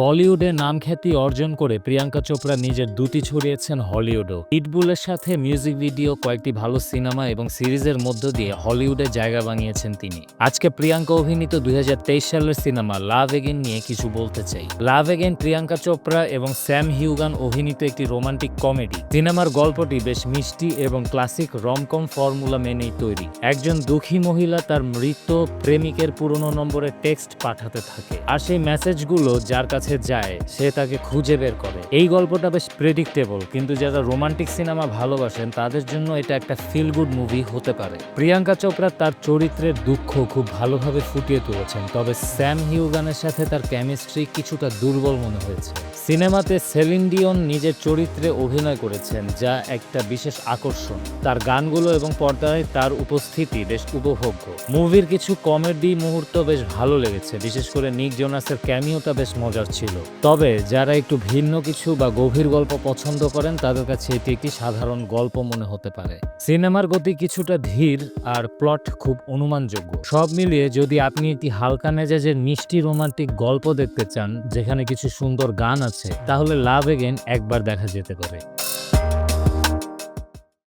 বলিউডে নাম খ্যাতি অর্জন করে প্রিয়াঙ্কা চোপড়া নিজের দুটি ছড়িয়েছেন হলিউডও। হিটবুলের সাথে মিউজিক ভিডিও, কয়েকটি ভালো সিনেমা এবং সিরিজের মধ্য দিয়ে হলিউডে জায়গা বানিয়েছেন তিনি। আজকে প্রিয়াঙ্কা অভিনীত দুই হাজার তেইশ সালের সিনেমা লাভ এগেন নিয়ে কিছু বলতে চাই। লাভ এগেন প্রিয়াঙ্কা চোপড়া এবং স্যাম হিউগান অভিনীত একটি রোমান্টিক কমেডি। সিনেমার গল্পটি বেশ মিষ্টি এবং ক্লাসিক রমকম ফর্মুলা মেনেই তৈরি। একজন দুঃখী মহিলা তার মৃত প্রেমিকের পুরনো নম্বরে টেক্সট পাঠাতে থাকে। আর সেই মেসেজগুলো যার কাছে যায়, সে তাকে খুঁজে বের করে। এই গল্পটা বেশ প্রেডিক্টেবল কিন্তু যারা রোমান্টিক সিনেমা ভালোবাসেন, তাদের জন্য এটা একটা ফিল গুড মুভি হতে পারে। প্রিয়াঙ্কা চোপড়া তার চরিত্রের দুঃখ খুব ভালোভাবে ফুটিয়ে তুলেছেন, তবে স্যাম হিউগানের সাথে তার কেমিস্ট্রি কিছুটা দুর্বল মনে হয়েছে। সিনেমাতে সেলিন ডিওন নিজের চরিত্রে অভিনয় করেছেন, যা একটা বিশেষ আকর্ষণ। তার গানগুলো এবং পর্দায় তার উপস্থিতি বেশ উপভোগ্য। মুভির কিছু কমেডি মুহূর্ত বেশ ভালো লেগেছে, বিশেষ করে নিক জোনাসের ক্যামিওটা বেশ মজার ছিল। তবে যারা একটু ভিন্ন কিছু বা গভীর গল্প পছন্দ করেন, তাদের কাছে এটি একটি সাধারণ গল্প মনে হতে পারে। সিনেমার গতি কিছুটা ধীর আর প্লট খুব অনুমানযোগ্য। সব মিলিয়ে যদি আপনি একটি হালকা মেজাজের মিষ্টি রোমান্টিক গল্প দেখতে চান, যেখানে কিছু সুন্দর গান আছে তাহলে লাভ এগেন একবার দেখা যেতে পারে।